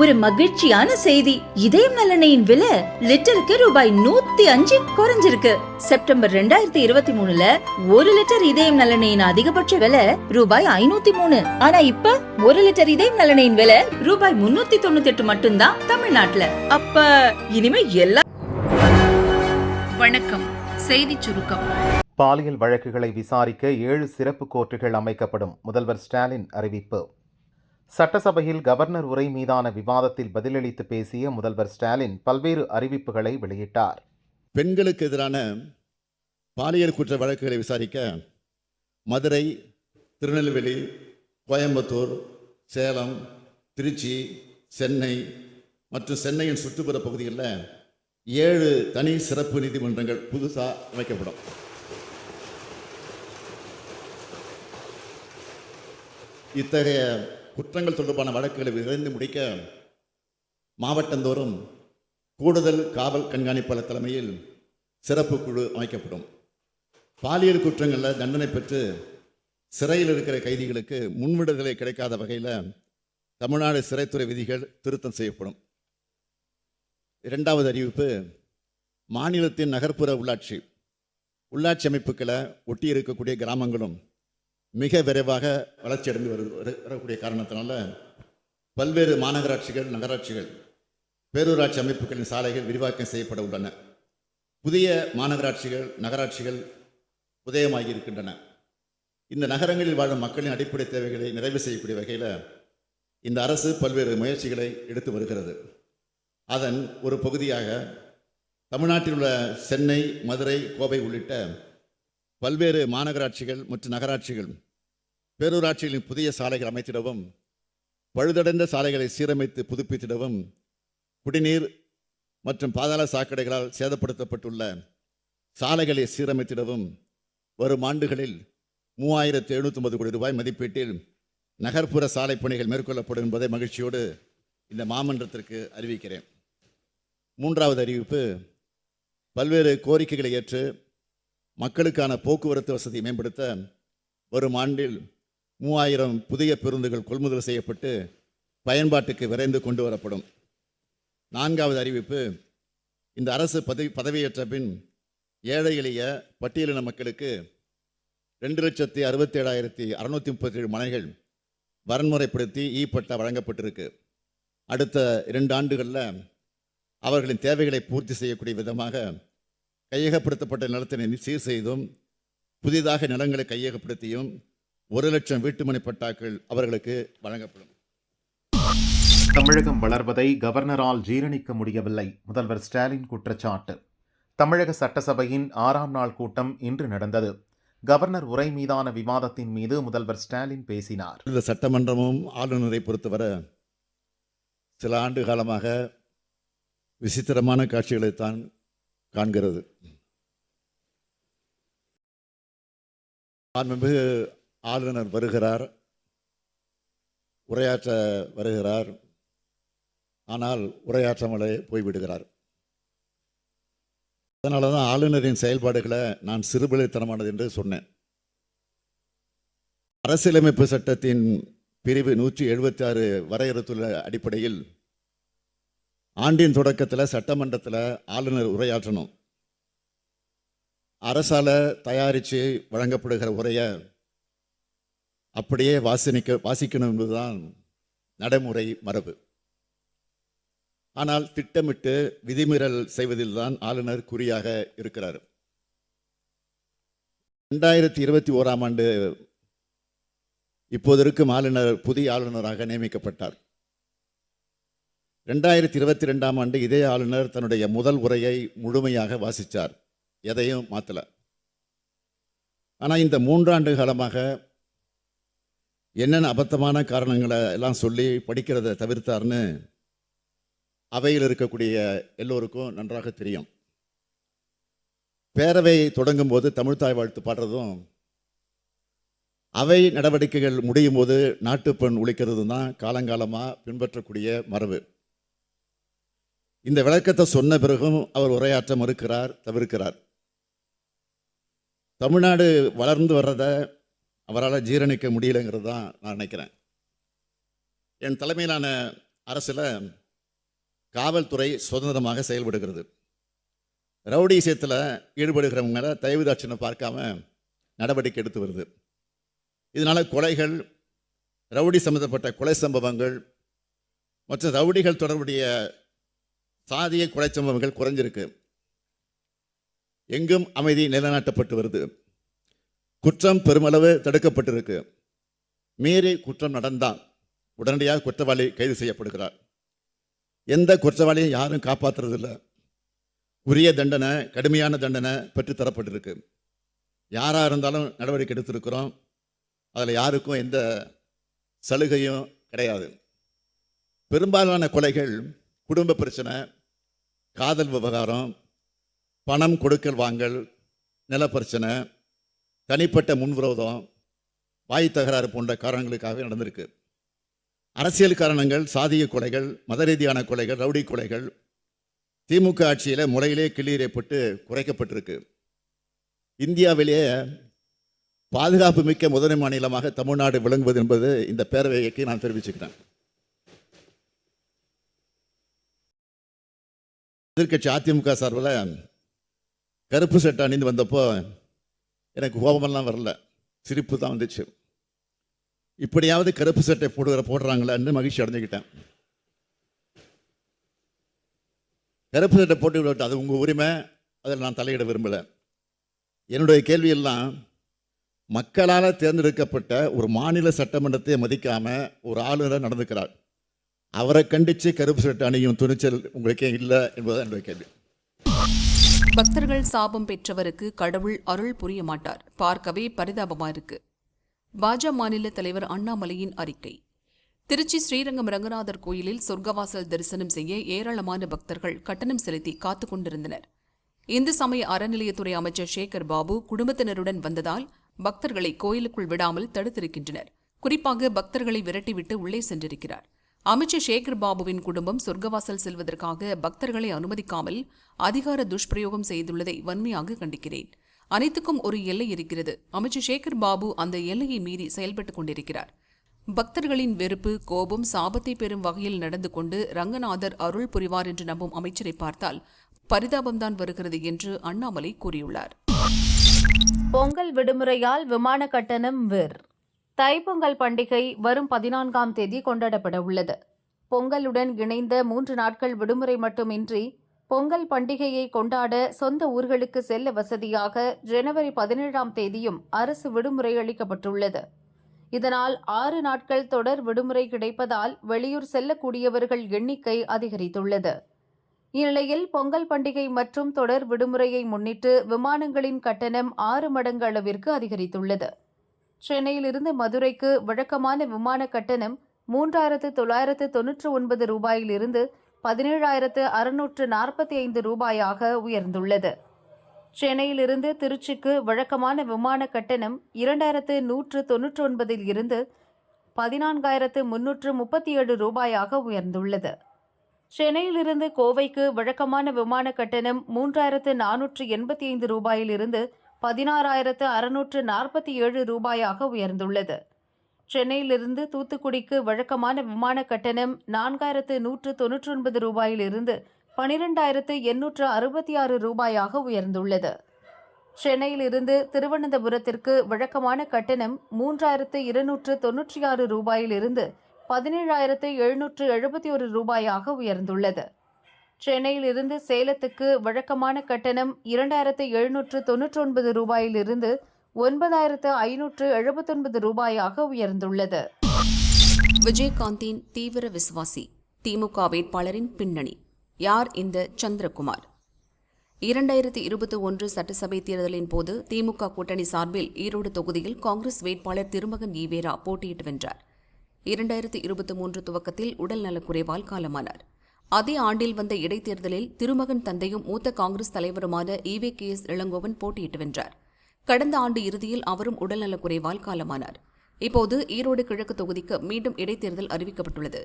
ஒரு மகிழ்ச்சியான செய்தி. இதயம் நல்லெண்ணெயின் விலை லிட்டருக்கு ரூபாய் நூத்தி அஞ்சு குறைஞ்சிருக்கு. செப்டம்பர் ரெண்டாயிரத்தி இருபத்தி மூணுல ஒரு லிட்டர் இதயம் நல்லெண்ணெயின் அதிகபட்ச விலை ரூபாய் ஐநூத்தி மூணு. ஆனா இப்ப ஒரு லிட்டர் இதயம் நல்லெண்ணெயின் விலை ரூபாய் முன்னூத்தி தொண்ணூத்தி எட்டு மட்டும்தான் தமிழ்நாட்டுல. அப்ப இனிமே எல்லா வணக்கம். செய்திச் சுருக்கம். பாலியல் வழக்குகளை விசாரிக்க ஏழு சிறப்பு கோர்ட்டுகள் அமைக்கப்படும். முதல்வர் ஸ்டாலின் அறிவிப்பு. சட்டசபையில் கவர்னர் உரை மீதான விவாதத்தில் பதிலளித்து பேசிய முதல்வர் ஸ்டாலின் பல்வேறு அறிவிப்புகளை வெளியிட்டார். பெண்களுக்கு எதிரான பாலியல் குற்ற வழக்குகளை விசாரிக்க மதுரை திருநெல்வேலி கோயம்புத்தூர் சேலம் திருச்சி சென்னை மற்றும் சென்னையின் சுற்றுப்புற பகுதிகளில் ஏழு தனி சிறப்பு நீதிமன்றங்கள் புதுசாக அமைக்கப்படும். இத்தகைய குற்றங்கள் தொடர்பான வழக்குகளை விரைந்து முடிக்க மாவட்டந்தோறும் கூடுதல் காவல் கண்காணிப்பாளர் தலைமையில் சிறப்பு குழு அமைக்கப்படும். பாலியல் குற்றங்களில் தண்டனை பெற்று சிறையில் இருக்கிற கைதிகளுக்கு முன்விடுதலை கிடைக்காத வகையில் தமிழ்நாடு சிறைத்துறை விதிகள் திருத்தம் செய்யப்படும். இரண்டாவது அறிவிப்பு மாநிலத்தின் நகர்ப்புற உள்ளாட்சி. உள்ளாட்சி அமைப்புகளை ஒட்டி இருக்கக்கூடிய கிராமங்களும் மிக விரைவாக வளர்ச்சியடைந்து வரு வரு- வரக்கூடிய காரணத்தினால பல்வேறு மாநகராட்சிகள் நகராட்சிகள் பேரூராட்சி அமைப்புகளின் சாலைகள் விரிவாக்கம் செய்யப்பட உள்ளன. புதிய மாநகராட்சிகள் நகராட்சிகள் உதயமாகி இருக்கின்றன. இந்த நகரங்களில் வாழும் மக்களின் அடிப்படை தேவைகளை நிறைவு செய்யக்கூடிய வகையில் இந்த அரசு பல்வேறு முயற்சிகளை எடுத்து வருகிறது. அதன் ஒரு பகுதியாக தமிழ்நாட்டில் உள்ள சென்னை மதுரை கோவை உள்ளிட்ட பல்வேறு மாநகராட்சிகள் மற்றும் நகராட்சிகள் பேரூராட்சிகளின் புதிய சாலைகள் அமைத்திடவும் பழுதடைந்த சாலைகளை சீரமைத்து புதுப்பித்திடவும் குடிநீர் மற்றும் பாதாள சாக்கடைகளால் சேதப்படுத்தப்பட்டுள்ள சாலைகளை சீரமைத்திடவும் வரும் ஆண்டுகளில் மூவாயிரத்து எழுநூற்றொம்பது கோடி ரூபாய் மதிப்பீட்டில் நகர்ப்புற சாலை பணிகள் மேற்கொள்ளப்படும் என்பதை மகிழ்ச்சியோடு இந்த மாமன்றத்திற்கு அறிவிக்கிறேன். மூன்றாவது அறிவிப்பு பல்வேறு கோரிக்கைகளை ஏற்று மக்களுக்கான போக்குவரத்து வசதியை மேம்படுத்த வரும் ஆண்டில் மூவாயிரம் புதிய பேருந்துகள் கொள்முதல் செய்யப்பட்டு பயன்பாட்டுக்கு விரைந்து கொண்டு வரப்படும். நான்காவது அறிவிப்பு இந்த அரசு பதவி பதவியேற்ற பின் ஏழை எளிய பட்டியலின மக்களுக்கு ரெண்டு லட்சத்தி அறுபத்தி ஏழாயிரத்தி அறுநூத்தி முப்பத்தி ஏழு மனைகள் வரன்முறைப்படுத்தி ஈ பட்டா வழங்கப்பட்டிருக்கு. அடுத்த இரண்டு ஆண்டுகளில் அவர்களின் தேவைகளை பூர்த்தி செய்யக்கூடிய விதமாக கையகப்படுத்தப்பட்ட நிலத்தினை சீர் செய்தும் புதிதாக நிலங்களை கையகப்படுத்தியும் ஒரு லட்சம் வீட்டுமனை பட்டாக்கள் அவர்களுக்கு வழங்கப்படும். தமிழகம் வளர்வதை கவர்னரால் ஜீரணிக்க முடியவில்லை முதல்வர் ஸ்டாலின் குற்றச்சாட்டு. தமிழக சட்டசபையின் ஆறாம் நாள் கூட்டம் இன்று நடந்தது. கவர்னர் உரை மீதான விவாதத்தின் மீது முதல்வர் ஸ்டாலின் பேசினார். இந்த சட்டமன்றமும் ஆளுநரை பொறுத்தவரை சில ஆண்டு காலமாக விசித்திரமான காட்சிகளைத்தான் காண்கிறது. மாண்புமிகு ஆளுநர் வருகிறார் உரையாற்ற வருகிறார் ஆனால் உரையாற்றாமலே போய்விடுகிறார். அதனால தான் ஆளுநரின் செயல்பாடுகளை நான் சிறுபிழைத்தனமானது என்று சொன்னேன். அரசியலமைப்பு சட்டத்தின் பிரிவு நூற்றி எழுபத்தி ஆறு வரையறுத்துள்ள அடிப்படையில் ஆண்டின் தொடக்கத்தில் சட்டமன்றத்தில் ஆளுநர் உரையாற்றணும். அரசால தயாரித்து வழங்கப்படுகிற உரையை அப்படியே வாசனிக்க வாசிக்கணும் என்பதுதான் நடைமுறை மரபு. ஆனால் திட்டமிட்டு விதிமீறல் செய்வதில்தான் ஆளுநர் குறியாக இருக்கிறார். ரெண்டாயிரத்தி இருபத்தி ஓராம் ஆண்டு இப்போது இருக்கும் ஆளுநர் புதிய ஆளுநராக நியமிக்கப்பட்டார். ரெண்டாயிரத்தி இருபத்தி ரெண்டாம் ஆண்டு இதே ஆளுநர் தன்னுடைய முதல் உரையை முழுமையாக வாசித்தார் எதையும் மாற்றலை ஆனால் இந்த மூன்றாண்டு காலமாக என்னென்ன அபத்தமான காரணங்களை எல்லாம் சொல்லி படிக்கிறத தவிர்த்தார்னு அவையில் இருக்கக்கூடிய எல்லோருக்கும் நன்றாக தெரியும். பேரவை தொடங்கும் போது தமிழ்தாய் வாழ்த்து பாடுறதும் அவை நடவடிக்கைகள் முடியும் போது நாட்டுப்பெண் ஒழிக்கிறது தான் காலங்காலமாக பின்பற்றக்கூடிய மரபு. இந்த விளக்கத்தை சொன்ன பிறகும் அவர் உரையாற்ற மறுக்கிறார் தவிர்க்கிறார். தமிழ்நாடு வளர்ந்து வர்றதை அவரால் ஜீரணிக்க முடியலைங்கிறது தான் நான் நினைக்கிறேன். என் தலைமையிலான அரசில் காவல்துறை சுதந்திரமாக செயல்படுகிறது. ரவுடிசத்தில் ஈடுபடுகிறவங்கள தயவு தாட்சியம் பார்க்காம நடவடிக்கை எடுத்து வருது. இதனால் கொலைகள் ரவுடி சம்பந்தப்பட்ட கொலை சம்பவங்கள் மற்றும் ரவுடிகள் தொடர்புடைய சாதிய கொலை சம்பவங்கள் குறைஞ்சிருக்கு. எங்கும் அமைதி நிலைநாட்டப்பட்டு வருது. குற்றம் பெருமளவு தடுக்கப்பட்டிருக்கு. மீறி குற்றம் நடந்தால் உடனடியாக குற்றவாளி கைது செய்யப்படுகிறார். எந்த குற்றவாளியும் யாரும் காப்பாற்றுறதில்லை உரிய தண்டனை கடுமையான தண்டனை பெற்றுத்தரப்பட்டிருக்கு யாராக இருந்தாலும் நடவடிக்கை எடுத்திருக்கிறோம். அதில் யாருக்கும் எந்த சலுகையும் கிடையாது. பெரும்பாலான கொலைகள் குடும்ப பிரச்சனை காதல் விவகாரம் பணம் கொடுக்கல் வாங்கல் நிலப்பிரச்சனை தனிப்பட்ட முன்விரோதம் வாய் தகராறு போன்ற காரணங்களுக்காக நடந்திருக்கு. அரசியல் காரணங்கள் சாதிய கொலைகள் மத ரீதியான கொலைகள் ரவுடி கொலைகள் திமுக ஆட்சியில் முறையிலே கிளீரப்பட்டு குறைக்கப்பட்டிருக்கு. இந்தியாவிலேயே பாதுகாப்பு மிக்க முதன்மை மாநிலமாக தமிழ்நாடு விளங்குவது என்பது இந்த பேரவைக்கு நான் தெரிவிச்சுக்கிறேன். எதிர்க்கட்சி அதிமுக சார்பில் கருப்பு சட்டை அணிந்து வந்தப்போ எனக்கு கோபமெல்லாம் வரல. சிரிப்பு தான் வந்துச்சு. இப்படியாவது கருப்பு சட்டை போடுகிற போடுறாங்களான்னு மகிழ்ச்சி அடைஞ்சுக்கிட்டேன். கருப்பு சட்டை போட்டு விட்டு அது உங்கள் உரிமை அதில் நான் தலையிட விரும்பலை. என்னுடைய கேள்வியெல்லாம் மக்களால் தேர்ந்தெடுக்கப்பட்ட ஒரு மாநில சட்டமன்றத்தை மதிக்காமல் ஒரு ஆளுநர் நடந்துக்கிறார். அவரை கண்டித்து கருப்பு சட்டை அணியும் துணிச்சல் உங்களுக்கே இல்லை என்பதுதான் என்னுடைய கேள்வி. பக்தர்கள் சாபம் பெற்றவருக்கு கடவுள் அருள் புரிய மாட்டார். பார்க்கவே பரிதாபமா இருக்கு. பாஜ மாநில தலைவர் அண்ணாமலையின் அறிக்கை. திருச்சி ஸ்ரீரங்கம் ரங்கநாதர் கோயிலில் சொர்க்கவாசல் தரிசனம் செய்ய ஏராளமான பக்தர்கள் கட்டணம் செலுத்தி காத்து கொண்டிருந்தனர். இந்து சமய அறநிலையத்துறை அமைச்சர் சேகர் பாபு குடும்பத்தினருடன் வந்ததால் பக்தர்களை கோயிலுக்குள் விடாமல் தடுத்திருக்கின்றனர். குறிப்பாக பக்தர்களை விரட்டிவிட்டு உள்ளே சென்றிருக்கிறார். அமைச்சர் சேகர் பாபுவின் குடும்பம் சொர்க்கவாசல் செல்வதற்காக பக்தர்களை அனுமதிக்காமல் அதிகார துஷ்பிரயோகம் செய்துள்ளதை வன்மையாக கண்டிக்கிறேன். அனைத்துக்கும் ஒரு எல்லை இருக்கிறது. அமைச்சர் சேகர் பாபு அந்த எல்லையை மீறி செயல்பட்டுக் கொண்டிருக்கிறார். பக்தர்களின் வெறுப்பு கோபம் சாபத்தை பெறும் வகையில் நடந்து கொண்டு ரங்கநாதர் அருள் புரிவார் என்று நம்பும் அமைச்சரை பார்த்தால் பரிதாபம்தான் வருகிறது என்று அண்ணாமலை கூறியுள்ளார். பொங்கல் விடுமுறையால் விமான கட்டணம் விர். தைப்பொங்கல் பண்டிகை வரும் பதினான்காம் தேதி கொண்டாடப்பட உள்ளது. பொங்கலுடன் இணைந்த மூன்று நாட்கள் விடுமுறை மட்டுமின்றி பொங்கல் பண்டிகையை கொண்டாட சொந்த ஊர்களுக்கு செல்ல வசதியாக ஜனவரி பதினேழாம் தேதியும் அரசு விடுமுறை அளிக்கப்பட்டுள்ளது. இதனால் ஆறு நாட்கள் தொடர் விடுமுறை கிடைப்பதால் வெளியூர் செல்லக்கூடியவர்கள் எண்ணிக்கை அதிகரித்துள்ளது. இந்நிலையில் பொங்கல் பண்டிகை மற்றும் தொடர் விடுமுறையை முன்னிட்டு விமானங்களின் கட்டணம் ஆறு மடங்கு அளவிற்கு அதிகரித்துள்ளது. சென்னையிலிருந்து மதுரைக்கு வழக்கமான விமான கட்டணம் மூன்றாயிரத்து தொள்ளாயிரத்து தொன்னூற்று ஒன்பது ரூபாயிலிருந்து பதினேழாயிரத்து அறுநூற்று நாற்பத்தி ஐந்து ரூபாயாக உயர்ந்துள்ளது. சென்னையிலிருந்து திருச்சிக்கு வழக்கமான விமான கட்டணம் இரண்டாயிரத்து நூற்று தொன்னூற்றி ஒன்பதில் இருந்து பதினான்காயிரத்து முன்னூற்று முப்பத்தி ஏழு ரூபாயாக உயர்ந்துள்ளது. சென்னையிலிருந்து கோவைக்கு வழக்கமான விமான கட்டணம் மூன்றாயிரத்து நானூற்று எண்பத்தி ஐந்து ரூபாயிலிருந்து பதினாறாயிரத்து அறுநூற்று நாற்பத்தி ஏழு ரூபாயாக உயர்ந்துள்ளது. சென்னையிலிருந்து தூத்துக்குடிக்கு வழக்கமான விமான கட்டணம் நான்காயிரத்து நூற்று தொன்னூற்றி ஒன்பது ரூபாயிலிருந்து பனிரெண்டாயிரத்து எண்ணூற்று அறுபத்தி ஆறு ரூபாயாக உயர்ந்துள்ளது. சென்னையிலிருந்து திருவனந்தபுரத்திற்கு வழக்கமான கட்டணம் மூன்றாயிரத்து இருநூற்று தொன்னூற்றி ஆறு ரூபாயிலிருந்து பதினேழாயிரத்து எழுநூற்று எழுபத்தி ஒரு ரூபாயாக உயர்ந்துள்ளது. சென்னையிலிருந்து சேலத்துக்கு வழக்கமான கட்டணம் இரண்டாயிரத்து எழுநூற்று தொன்னூற்றி ஒன்பது ரூபாயிலிருந்து ஒன்பதாயிரத்து ஐநூற்று எழுபத்தொன்பது ரூபாயாக உயர்ந்துள்ளது. விஜயகாந்தின் தீவிர விசுவாசி திமுக வேட்பாளரின் பின்னணி யார் இந்த சந்திரகுமார்? இரண்டாயிரத்தி இருபத்தி ஒன்று சட்டசபை தேர்தலின் போது திமுக கூட்டணி சார்பில் ஈரோடு தொகுதியில் காங்கிரஸ் வேட்பாளர் திருமகன் ஈவேரா போட்டியிட்டு வென்றார். இரண்டாயிரத்தி இருபத்தி மூன்று துவக்கத்தில் உடல் நலக்குறைவால் காலமானார். அதே ஆண்டில் வந்த இடைத்தேர்தலில் திருமகன் தந்தையும் மூத்த காங்கிரஸ் தலைவருமான ஈவே கே எஸ் இளங்கோவன் போட்டியிட்டு வென்றார். கடந்த ஆண்டு இறுதியில் அவரும் உடல்நலக்குறைவால் காலமானார். இப்போது ஈரோடு கிழக்கு தொகுதிக்கு மீண்டும் இடைத்தேர்தல் அறிவிக்கப்பட்டுள்ளது.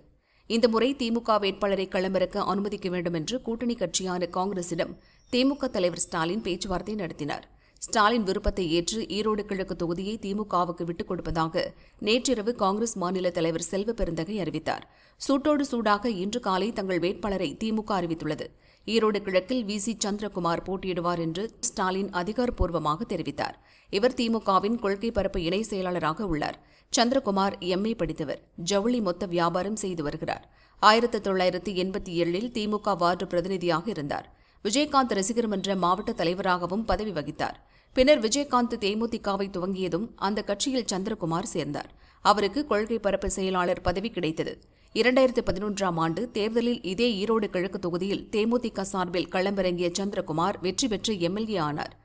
இந்த முறை திமுக வேட்பாளரை களமிறக்க அனுமதிக்க வேண்டும் என்று கூட்டணி கட்சியான காங்கிரசிடம் திமுக தலைவர் ஸ்டாலின் பேச்சுவார்த்தை நடத்தினார். ஸ்டாலின் விருப்பத்தை ஏற்று ஈரோடு கிழக்கு தொகுதியை திமுகவுக்கு விட்டுக் கொடுப்பதாக நேற்றிரவு காங்கிரஸ் மாநில தலைவர் செல்வ பெருந்தகை அறிவித்தார். சூட்டோடு சூடாக இன்று காலை தங்கள் வேட்பாளரை திமுக அறிவித்துள்ளது. ஈரோடு கிழக்கில் வி சி சந்திரகுமார் போட்டியிடுவார் என்று ஸ்டாலின் அதிகாரப்பூர்வமாக தெரிவித்தார். இவர் திமுகவின் கொள்கை பரப்பு இணை செயலாளராக உள்ளார். சந்திரகுமார் எம்ஏ படித்தவர். ஜவுளி மொத்த வியாபாரம் செய்து வருகிறார். ஆயிரத்து தொள்ளாயிரத்து எண்பத்தி ஏழில் திமுக வார்டு பிரதிநிதியாக இருந்தார். விஜயகாந்த் ரசிகர் மன்ற மாவட்ட தலைவராகவும் பதவி வகித்தார். பின்னர் விஜயகாந்த் தேமுதிகவை துவங்கியதும் அந்த கட்சியில் சந்திரகுமார் சேர்ந்தார். அவருக்கு கொள்கை பரப்பு செயலாளர் பதவி கிடைத்தது. இரண்டாயிரத்து பதினொன்றாம் ஆண்டு தேர்தலில் இதே ஈரோடு கிழக்கு தொகுதியில் தேமுதிக சார்பில் களமிறங்கிய சந்திரகுமார் வெற்றி பெற்று எம்எல்ஏ ஆனார்.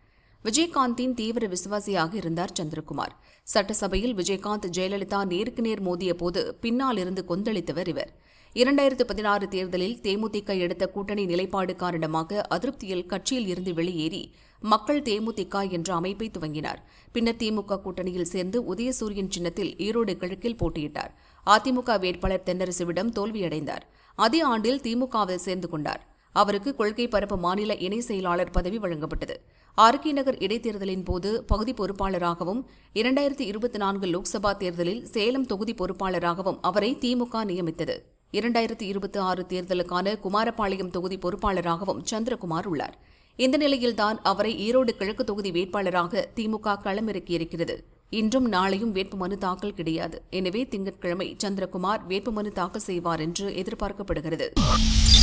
விஜயகாந்தின் தீவிர விசுவாசியாக இருந்தார் சந்திரகுமார். சட்டசபையில் விஜயகாந்த் ஜெயலலிதா நேருக்கு நேர் மோதிய போது பின்னால் இருந்து கொந்தளித்தவர் இவர். இரண்டாயிரத்து பதினாறு தேர்தலில் தேமுதிக எடுத்த கூட்டணி நிலைப்பாடு காரணமாக அதிருப்தியில் கட்சியில் இருந்து வெளியேறி மக்கள் தேமுதிக என்ற அமைப்பை துவங்கினார். பின்னர் திமுக கூட்டணியில் சேர்ந்து உதயசூரியன் சின்னத்தில் ஈரோடு கிழக்கில் போட்டியிட்டார். அதிமுக வேட்பாளர் தென்னரசுவிடம் தோல்வியடைந்தார். அதே ஆண்டில் திமுகவில் சேர்ந்து கொண்டார். அவருக்கு கொள்கை பரப்பு மாநில இணை செயலாளர் பதவி வழங்கப்பட்டது. ஆர்கே நகர் இடைத்தேர்தலின் போது பகுதி பொறுப்பாளராகவும் இரண்டாயிரத்தி இருபத்தி நான்கு லோக்சபா தேர்தலில் சேலம் தொகுதி பொறுப்பாளராகவும் அவரை திமுக நியமித்தது. இரண்டாயிரத்தி இருபத்தி ஆறு தேர்தலுக்கான குமாரபாளையம் தொகுதி பொறுப்பாளராகவும் சந்திரகுமார் உள்ளார். இந்த நிலையில்தான் அவரை ஈரோடு கிழக்கு தொகுதி வேட்பாளராக திமுக களமிறக்கியிருக்கிறது. இன்றும் நாளையும் வேட்புமனு தாக்கல் கிடையாது. எனவே திங்கட்கிழமை சந்திரகுமார் வேட்புமனு தாக்கல் செய்வார் என்று எதிர்பார்க்கப்படுகிறது.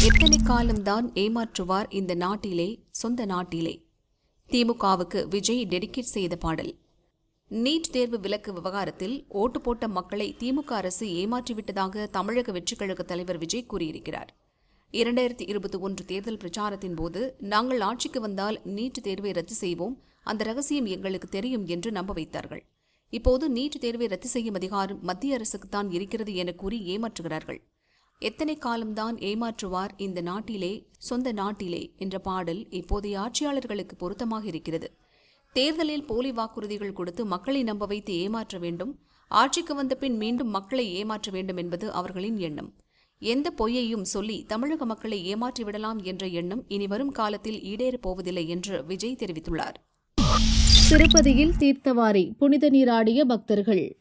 எத்தனை காலம்தான் ஏமாற்றுவார் இந்த நாட்டிலே சொந்த நாட்டிலே. திமுகவுக்கு விஜய் டெடிகேட் செய்த பாடல். நீட் தேர்வு விலக்கு விவகாரத்தில் ஓட்டு போட்ட மக்களை திமுக அரசு ஏமாற்றிவிட்டதாக தமிழக வெற்றிக்கழக தலைவர் விஜய் கூறியிருக்கிறார். இரண்டாயிரத்தி இருபத்தி ஒன்று தேர்தல் பிரச்சாரத்தின் போது நாங்கள் ஆட்சிக்கு வந்தால் நீட் தேர்வை ரத்து செய்வோம். அந்த ரகசியம் எங்களுக்கு தெரியும் என்று நம்ப வைத்தார்கள். இப்போது நீட் தேர்வை ரத்து செய்யும் அதிகாரம் மத்திய அரசுக்குத்தான் இருக்கிறது என கூறி ஏமாற்றுகிறார்கள். எத்தனை காலம்தான் ஏமாற்றுவார் இந்த நாட்டிலே சொந்த நாட்டிலே என்ற பாடல் இப்போதைய ஆட்சியாளர்களுக்கு பொருத்தமாக இருக்கிறது. தேர்தலில் போலி வாக்குறுதிகள் கொடுத்து மக்களை நம்ப வைத்து ஏமாற்ற வேண்டும். ஆட்சிக்கு வந்த பின் மீண்டும் மக்களை ஏமாற்ற வேண்டும் என்பது அவர்களின் எண்ணம். எந்த பொய்யையும் சொல்லி தமிழக மக்களை ஏமாற்றிவிடலாம் என்ற எண்ணம் இனி வரும் காலத்தில் ஈடேறப் போவதில்லை என்று விஜய் தெரிவித்துள்ளார். திருப்பதியில் தீர்த்தவாரி புனித நீராடிய பக்தர்கள்.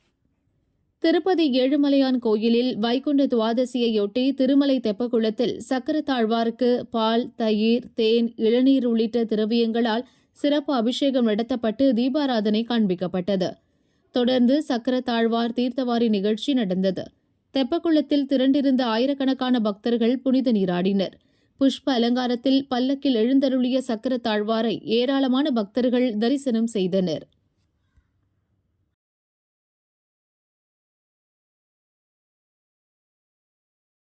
திருப்பதி ஏழுமலையான் கோயிலில் வைகுண்ட துவாதசியையொட்டி திருமலை தெப்பக்குளத்தில் சக்கரத்தாழ்வாருக்கு பால் தயிர் தேன் இளநீர் உள்ளிட்ட திரவியங்களால் சிறப்பு அபிஷேகம் நடத்தப்பட்டு தீபாராதனை காண்பிக்கப்பட்டது. தொடர்ந்து சக்கர தாழ்வார் தீர்த்தவாரி நிகழ்ச்சி நடந்தது. தெப்பக்குளத்தில் திரண்டிருந்த ஆயிரக்கணக்கான பக்தர்கள் புனித நீராடினர். புஷ்ப அலங்காரத்தில் பல்லக்கில் எழுந்தருளிய சக்கர தாழ்வாரை ஏராளமான பக்தர்கள் தரிசனம் செய்தனர்.